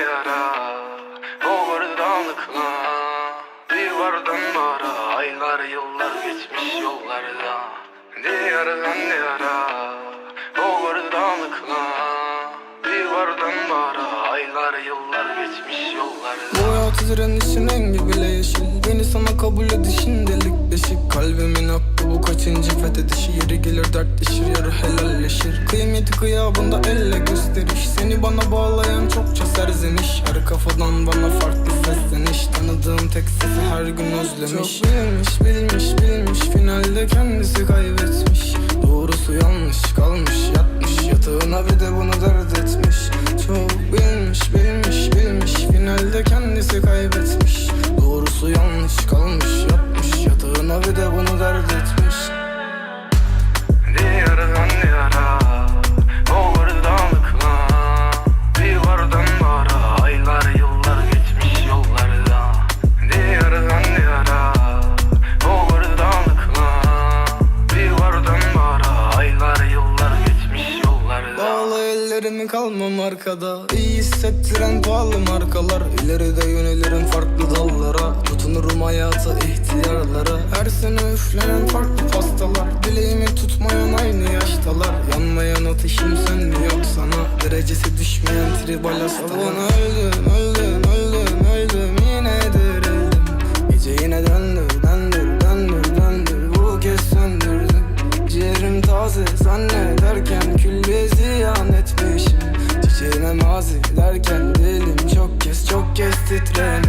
yara O gırdanlıkla Bir vardan bara Aylar yıllar geçmiş yollarda. Diyardan diyara O gırdanlıkla Bir vardan bara Aylar yıllar geçmiş yollarda. Bu hayatı direnişin rengi bile yeşil Beni sana kabul edişin delik deşik. Kalbimin hakkı kaçıncı fethedişi Yeri gelir dertleşir yarı helalleşir. Kıymeti kıyabında elle gösteriş. Seni bana bağlayan çokça serzeniş. Her kafadan bana farklı sesleniş. Tanıdığım tek sesi her gün özlemiş. Çok bilmiş bilmiş bilmiş. Finalde kendisi kaybetmiş. Doğrusu yanlış kalmış yatmış. Yatağına bir de bunu dert kalmam arkada. İyi hissettiren pahalı markalar. İleride yönelirim farklı dallara. Tutunurum hayata ihtiyarlara. Her sene üflenen farklı pastalar. Dileğimi tutmayan aynı yaştalar. Yanmayan ateşim sönmüyor sana? Derecesi düşmeyen tribal hastalar. Öldüm öldüm öldüm öldüm. Yine dirildim. Gece yine döndür döndür döndür döndür Bu kez söndürdüm. Ciğerim taze zannederken etmişim